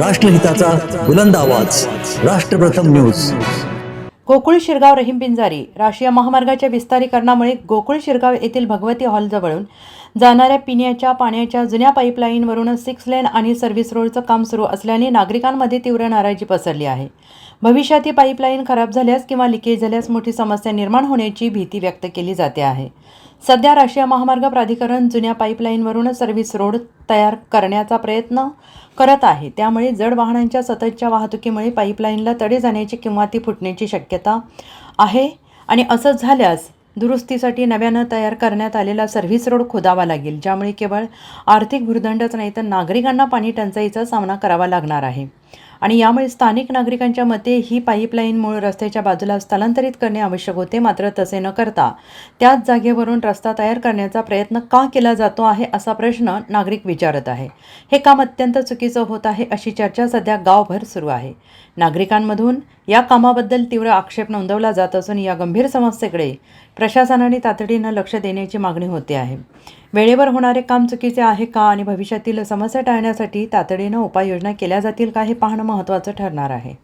राष्ट्रहिताचा बुलंद आवाज. राष्ट्रप्रथम न्यूज. गोकुळ शिरगाव रहीम पिंजारी राष्ट्रीय महामार्गाच्या विस्तारीकरणामुळे गोकुळ शिरगाव येथील भगवती हॉलजवळून जाणाऱ्या पिण्याच्या पाण्याच्या जुन्या पाईपलाईनवरून सिक्स लेन आणि सर्व्हिस रोडचं काम सुरू असल्याने नागरिकांमध्ये तीव्र नाराजी पसरली आहे. भविष्यात ही पाईपलाईन खराब झाल्यास किंवा लिकेज झाल्यास मोठी समस्या निर्माण होण्याची भीती व्यक्त केली जाते आहे. सध्या राष्ट्रीय महामार्ग प्राधिकरण जुन्या पाईपलाईनवरून सर्व्हिस रोड तयार करण्याचा प्रयत्न करत आहे. त्यामुळे जड वाहनांच्या सततच्या वाहतुकीमुळे पाईपलाईनला तडे जाण्याची किंवा ती फुटण्याची शक्यता आहे. आणि असंच झाल्यास दुरुस्तीसाठी नव्यानं तयार करण्यात आलेला सर्व्हिस रोड खोदावा लागेल ज्यामुळे केवळ आर्थिक भूर्दंडच नाही तर नागरिकांना पाणी टंचाईचा सामना करावा लागणार आहे. आणि यामुळे स्थानिक नागरिकांच्या मते ही पाईपलाईन मूळ रस्त्याच्या बाजूला स्थलांतरित करणे आवश्यक होते मात्र तसे न करता त्याच जागेवरून रस्ता तयार करण्याचा प्रयत्न का केला जातो आहे असा प्रश्न नागरिक विचारत आहे. हे काम अत्यंत चुकीचं होत आहे अशी चर्चा सध्या गावभर सुरू आहे. नागरिकांमधून या कामाबद्दल तीव्र आक्षेप नोंदवला जात असून या गंभीर समस्येकडे प्रशासनाने तातडीनं लक्ष देण्याची मागणी होते आहे. वेळेवर होणारे काम चुकीचे आहे का आणि भविष्यातील समस्या टाळण्यासाठी तातडीनं उपाययोजना केल्या जातील का हे पाहणं महत्त्वाचं ठरणार आहे.